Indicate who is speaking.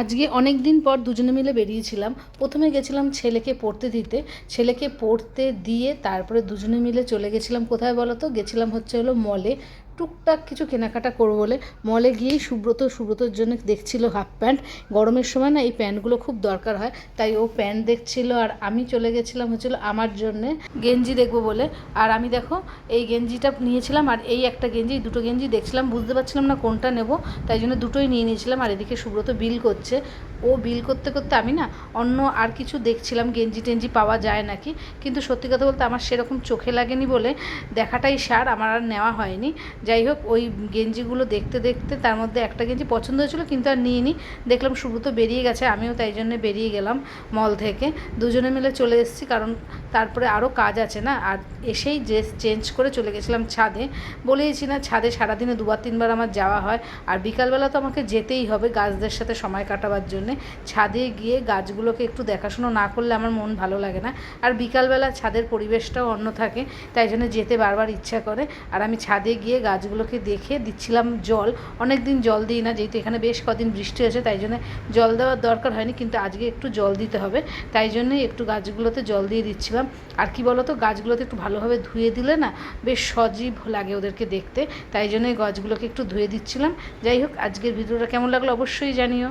Speaker 1: আজকে অনেক দিন পর দুজনে মিলে বেরিয়েছিলাম। প্রথমে গেছিলাম ছেলেকে পড়তে দিতে। ছেলেকে পড়তে দিয়ে তারপরে দুজনে মিলে চলে গেছিলাম। কোথায় বলো তো গেছিলাম হচ্ছে হলো মলে টুকটাক কিছু কেনাকাটা করব বলে মলে গিয়েই সুব্রত, সুব্রতর জন্য দেখছিল হাফ প্যান্ট গরমের সময় না এই প্যান্টগুলো খুব দরকার হয়, তাই ও প্যান্ট দেখছিল আর আমি চলে গেছিলাম হচ্ছিল আমার জন্যে গেঞ্জি দেখব বলে। আর আমি দেখো এই গেঞ্জিটা নিয়েছিলাম আর এই একটা গেঞ্জি দুটো গেঞ্জি দেখছিলাম, বুঝতে পারছিলাম না কোনটা নেব, তাই জন্য দুটোই নিয়ে নিয়েছিলাম। আর এদিকে সুব্রত বিল করছে। ও বিল করতে করতে আমি না অন্য আর কিছু দেখছিলাম, গেঞ্জি টেঞ্জি পাওয়া যায় নাকি। কিন্তু সত্যি কথা বলতে আমার সেরকম চোখে লাগেনি বলে দেখাটাই সার, আমার আর নেওয়া হয়নি। যাই হোক, ওই গেঞ্জিগুলো দেখতে দেখতে তার মধ্যে একটা গেঞ্জি পছন্দ হয়েছিল, কিন্তু আর নিইনি। দেখলাম সুব্রত বেরিয়ে গেছে, আমিও তাই জন্য বেরিয়ে গেলাম মল থেকে। দুজনে মিলে চলে এসেছি, কারণ তারপরে আরও কাজ আছে না। আর এসেই ড্রেস চেঞ্জ করে চলে গেছিলাম ছাদে। বলেইছি না, ছাদে সারাদিনে দুবার তিনবার আমার যাওয়া হয়। আর বিকালবেলা তো আমাকে যেতেই হবে গাছদের সাথে সময় কাটাবার জন্যে। ছাদে গিয়ে গাছগুলোকে একটু দেখাশুনো না করলে আমার মন ভালো লাগে না। আর বিকালবেলা ছাদের পরিবেশটাও অন্য থাকে, তাই জন্য যেতে বারবার ইচ্ছা করে। আর আমি ছাদে গিয়ে গাছগুলোকে দেখে দিচ্ছিলাম জল। অনেক দিন জল দিই না, যেহেতু এখানে বেশ কদিন বৃষ্টি হয়েছে, তাই জন্য জল দেওয়ার দরকার হয়নি, কিন্তু আজকে একটু জল দিতে হবে। তাই জন্যই একটু গাছগুলোতে জল দিয়ে দিচ্ছিলাম। আর কি বলতো, গাছগুলোতে একটু ভালোভাবে ধুয়ে দিলে না বেশ সজীব লাগে ওদেরকে দেখতে। তাই জন্য এই গাছগুলোকে একটু ধুয়ে দিচ্ছিলাম। যাই হোক, আজকের ভিডিওটা কেমন লাগল অবশ্যই জানিও।